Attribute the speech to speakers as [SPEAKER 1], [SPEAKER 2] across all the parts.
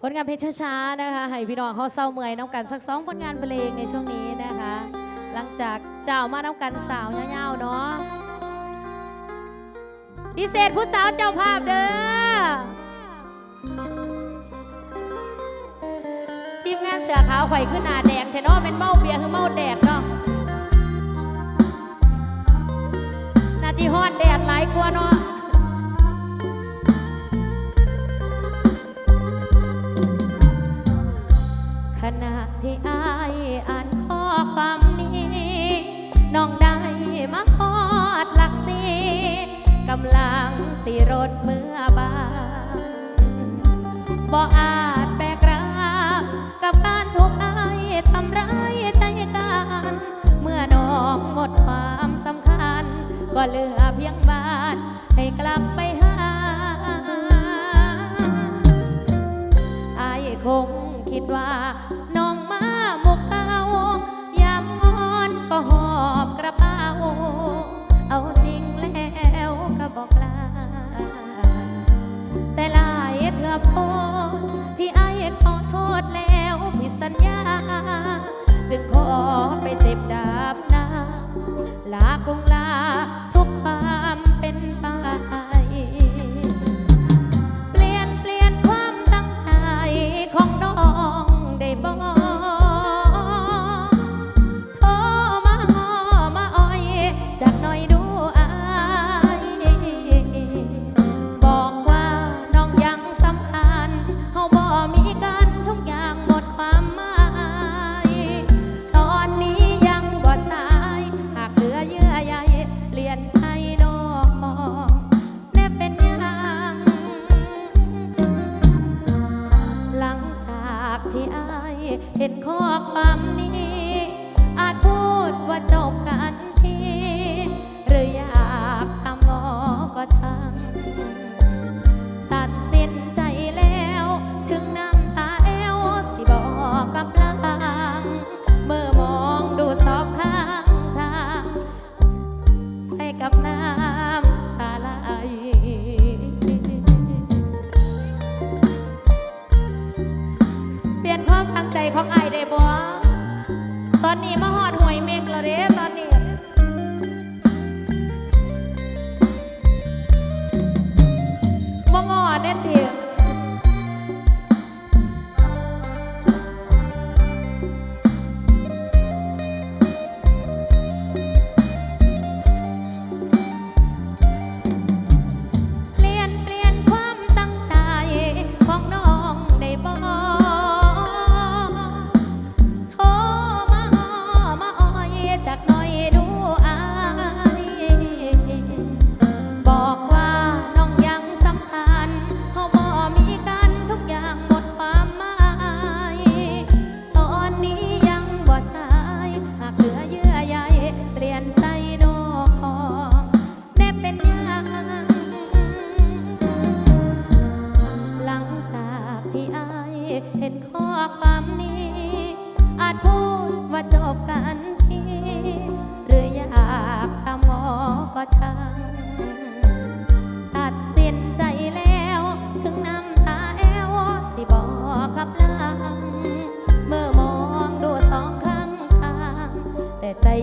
[SPEAKER 1] ผลงานเพลงช้าๆนะคะ ให้พี่น้องเขาเศร้าเมื่อยน้ำกันสักสองผลงานเพลงในช่วงนี้นะคะ หลังจากเจ้ามาน้ำกันสาวยาวๆเนาะพิเศษผู้สาวเจ้าภาพเด้อทีมงานเสือขาวไข่ขึ้นหนาแดงเทนอเป็นเมาเบียร์คือเมาแดดเนาะนาจีฮอดแดดหลายกว่าเนาะ ณะที่อายอ่านข้อความนี้ น้องได้มาฮอดหลักสีกำลังตีรถเมื่อบานบ่อาจแบกรับกับการถูกอายทำร้ายใจกัน เมื่อน้องหมดความสำคัญ ก็เหลือเพียงบ้านให้กลับไปหาอายคงคิดว่า เถื่อที่ไอ้ขอโทษแล้วผิดสัญญา จึงขอไปเจ็บดาบน้าลาคง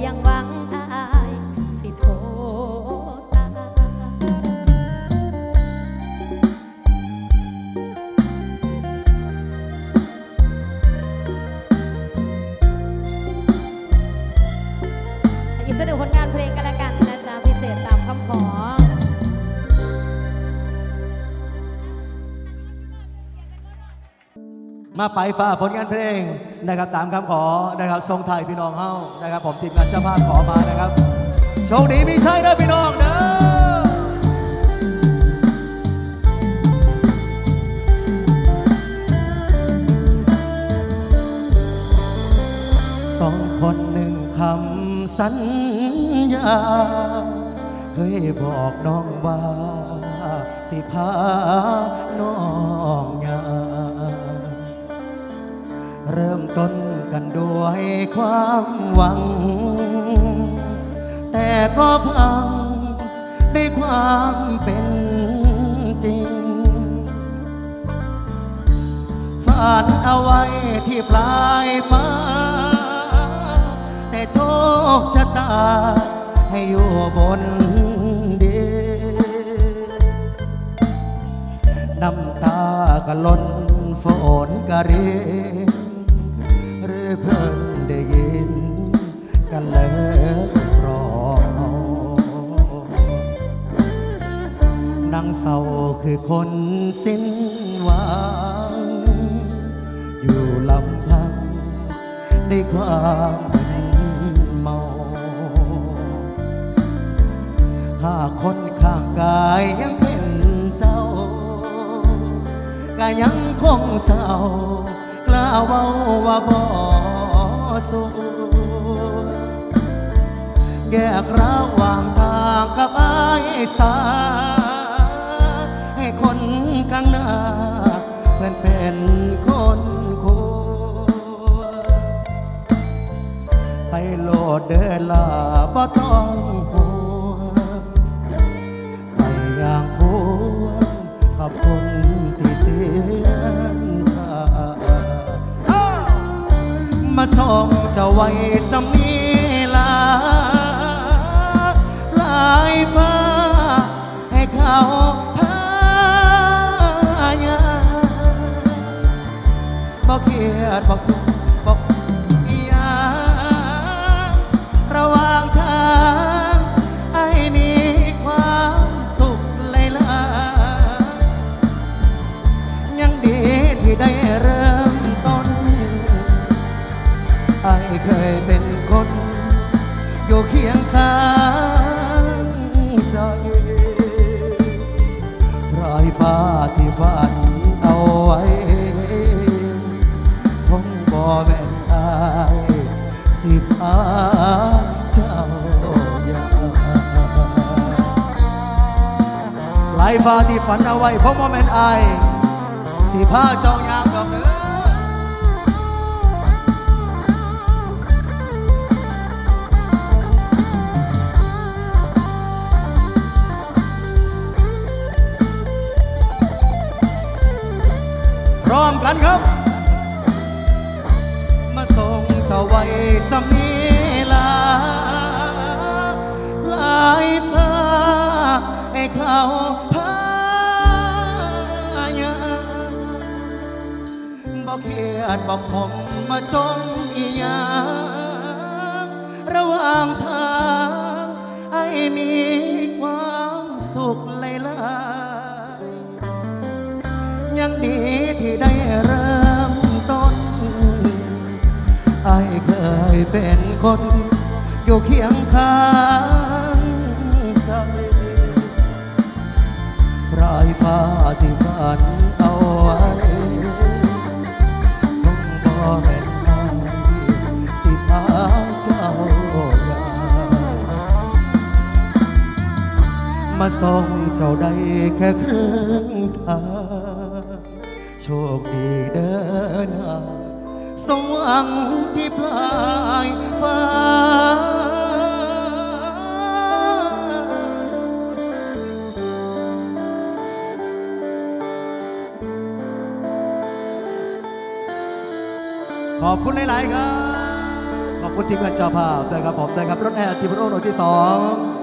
[SPEAKER 1] แมาไป
[SPEAKER 2] ฝ่าผลงานเพลงนะครับตามคำขอนะครับทรงไทยพี่น้องเฮานะครับ ผมทีมงานเจ้าภาพขอมานะครับโชคดีมีใช่นะพี่น้องเด้อสองคนหนึ่งคำสัญญา เคยบอกน้องว่า สิพาน้องยา เริ่มต้นกันด้วยความหวัง แต่ก็พังด้วยความเป็นจริงฝันเอาไว้ที่ปลายฟ้า แต่โชคชะตาให้อยู่บนดินน้ำตาก็ล้นฝนกรินหรือ เพิ่งได้ยิน กันเลยรอนางเศร้าคือคนสิ้นหวัง อยู่ลำพังในความมึนเมา หากคนข้างกายยังเป็นเจ้า ก็ยังคงเศร้ากล้าเว้าว่าบ่ สูแยกระหว่างทางกับไอ้สา ให้คนข้างหน้าเพื่อนเป็นคนควรไปโลดเดินลาบ่ต้องห่วไปอย่างควรขอบคุณที่เสีย มาส่องจะไว้สมีลา ลายฟ้า พร้อมกันครับ มาส่งสาไว้สมีลาลายฟ้าให้เขาพายาบอกเขียดบอกคมมาจมอีหยังระหว่างทางไอ้มีความสุข ยังดีที่ได้เริ่มต้นไอ้เคยเป็นคน อยู่เคียงข้างใจรายฟ้าที่ฝันเอาไว้คงบ่แม่นไอ้สิพาเจ้าอย่างมาส่งเจ้าได้แค่ครึ่งทาง โชคดีเดินหาสมหวังที่ปลายฟ้า ขอบคุณหลาย ๆ ครับ ขอบคุณทีมงานเจ้าภาพด้วยครับผมด้วยครับรถแห่ทีมโรโนที่สอง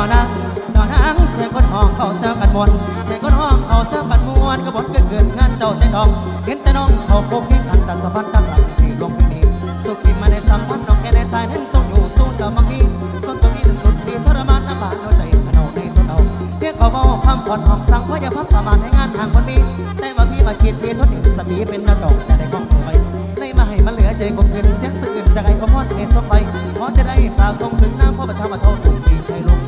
[SPEAKER 1] อนนางดอนนางเสียคนห้องเขาเสียกันบนเสียคนห้องเขาเสียกันมวนกระบนก็
[SPEAKER 2] เกินงานเจ้าแต่น้องเห็นแต่น้องเขาคบคิดทันตัดสะพันตั้งหลังที่ลงไปนี้สุขีมาในสัมพันน้องแกในสายนั้นทรงอยู่สู้เจ้าบางมีส่วนตรงนี้ถึสุดที่ทรมานน้ำบานเอาใจขนมในตัวเราเรียกเขาว่าคำขอนห้องสั่งเพราะอย่าพับประมาณให้งานทางคนมีแต่บางทีมาคิดที่ทนถึงสติเป็นกระจกแต่ได้กองเอยไลยมาให้มันเหลือใจกบเงินเสียงสื่อจะไงก็มอดเอสไฟขอดจะได้ฝาทรงถึงน้ำพ่อประทับมาเท่าถุงดีใจลง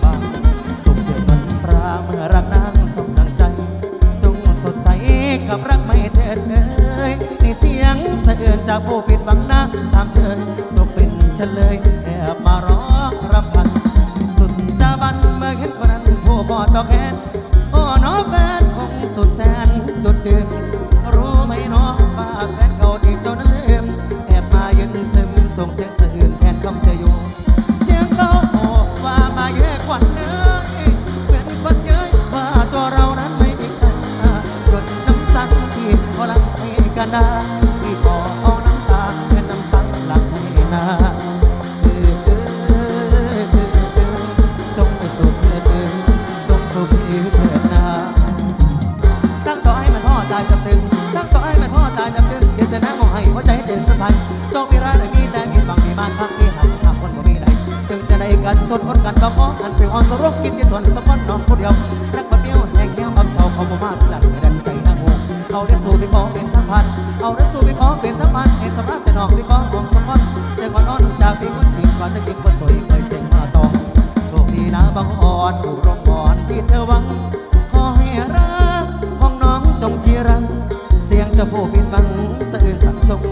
[SPEAKER 2] ะเอือนจากผู้ผิดหวังหน้าสามเชิญตกเป็นเฉลยแอบมาร้องรับพัน สุดจะบันเมื่อเห็นคนนั้นผู้บอดต่อแขนโอ้น้อแฟนคงสุดแสนดุดเดือมรู้ไหมน้อว่าแฟนเก่าที่เจ้านั้นลืมแอบมายืนซึมส่งเสียงสะอื้น จะผู้ผิดบังสื่นสังจง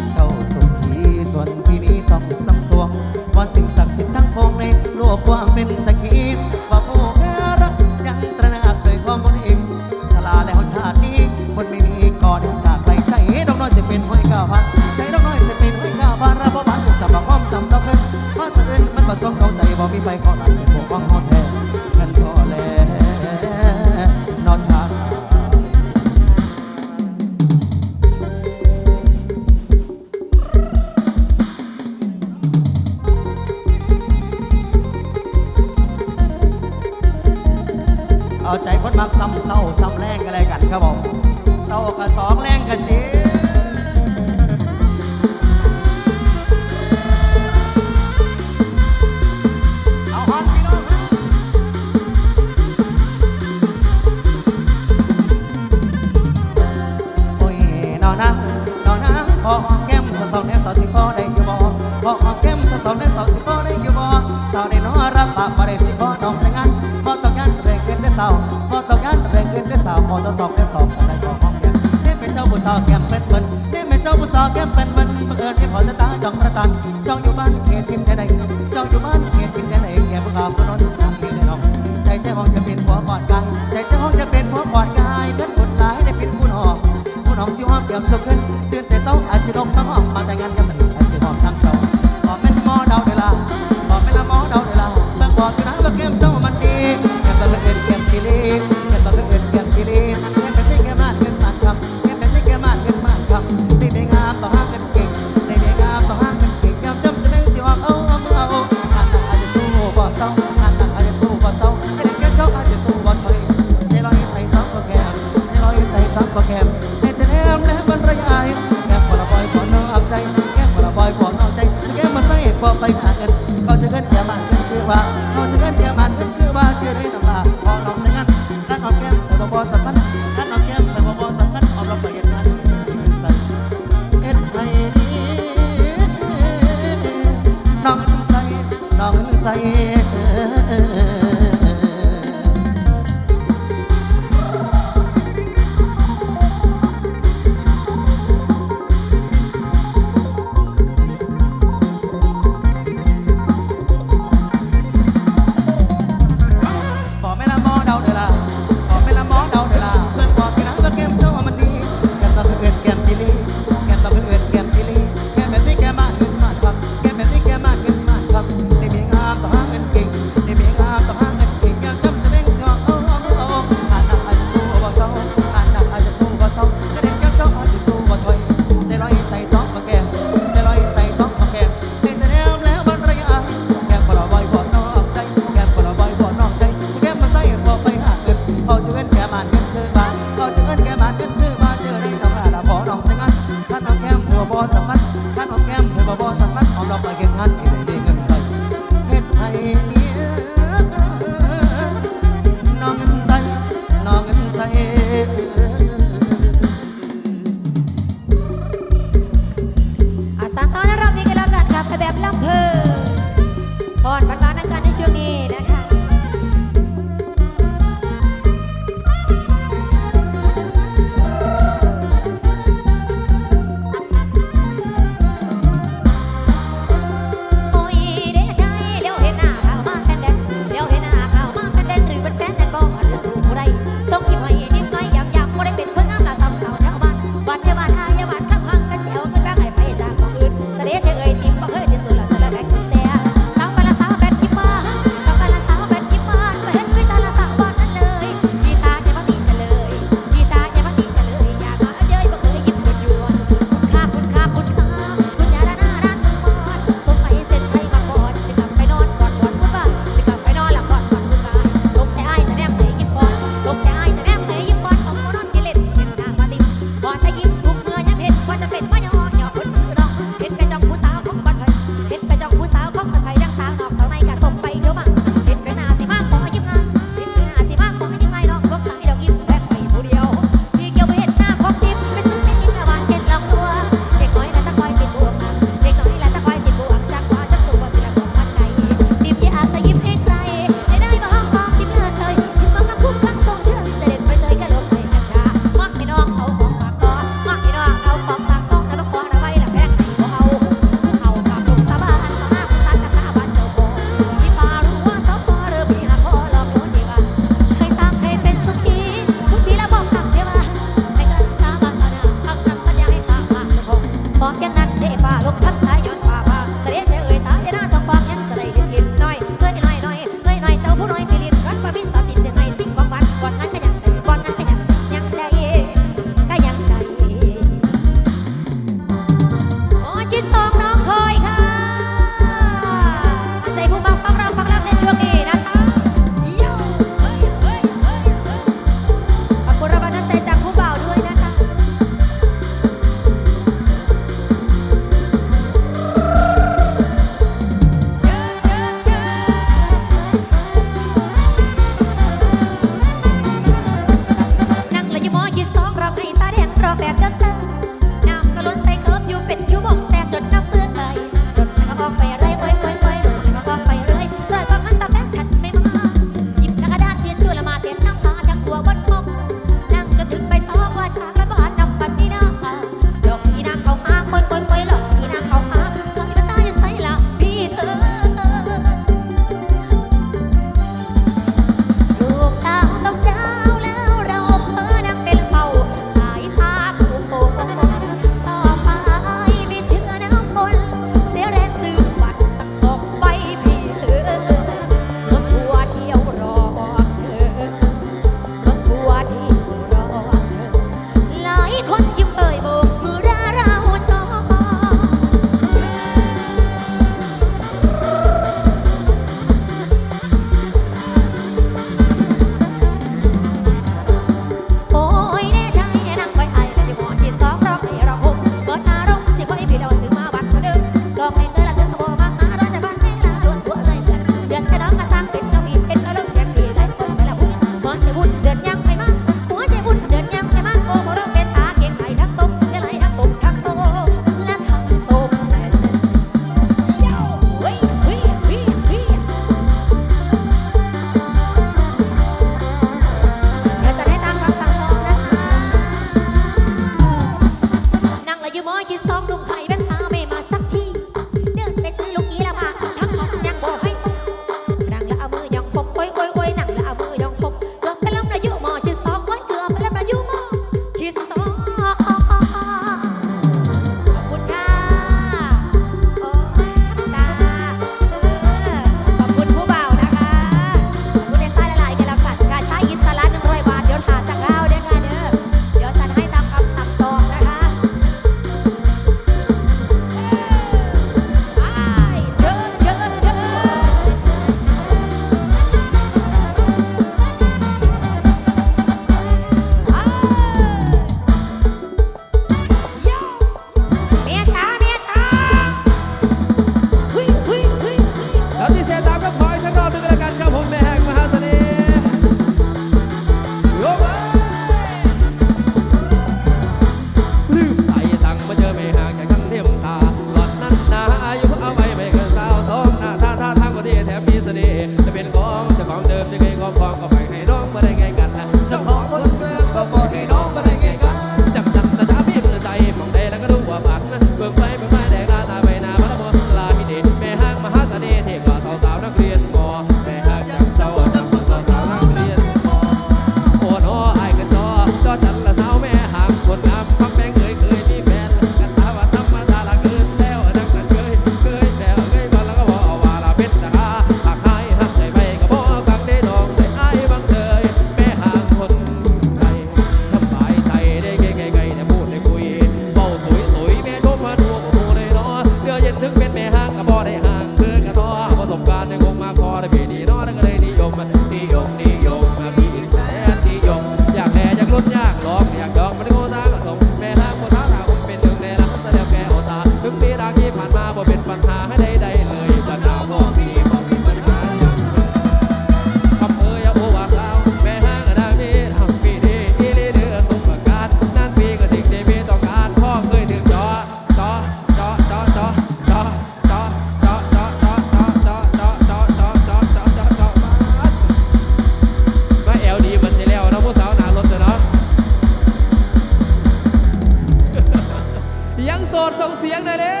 [SPEAKER 2] อดส่งเสียง
[SPEAKER 1] หน่อยเร็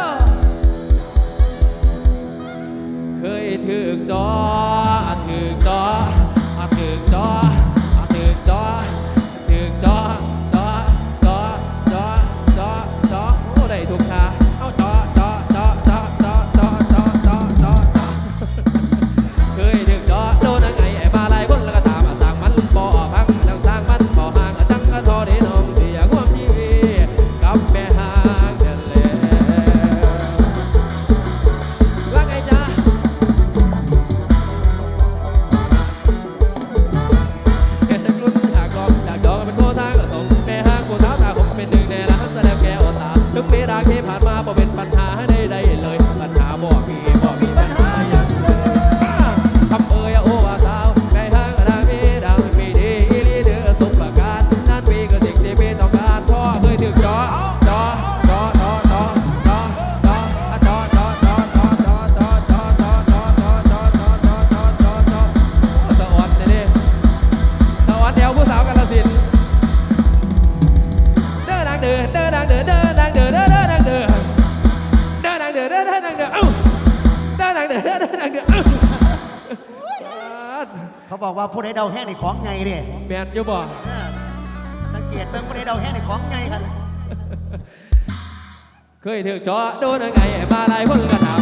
[SPEAKER 1] วเคยถือ
[SPEAKER 3] จอถือจอถือจอ ได้เดาแห้งในของไงเด้แมนอยู่บ่ออสังเกตเบิ่งก็
[SPEAKER 2] ได้เดาแห้งในของไงครับ
[SPEAKER 3] เคยถึงจอโดนยังไงมาหลายคนก็ถาม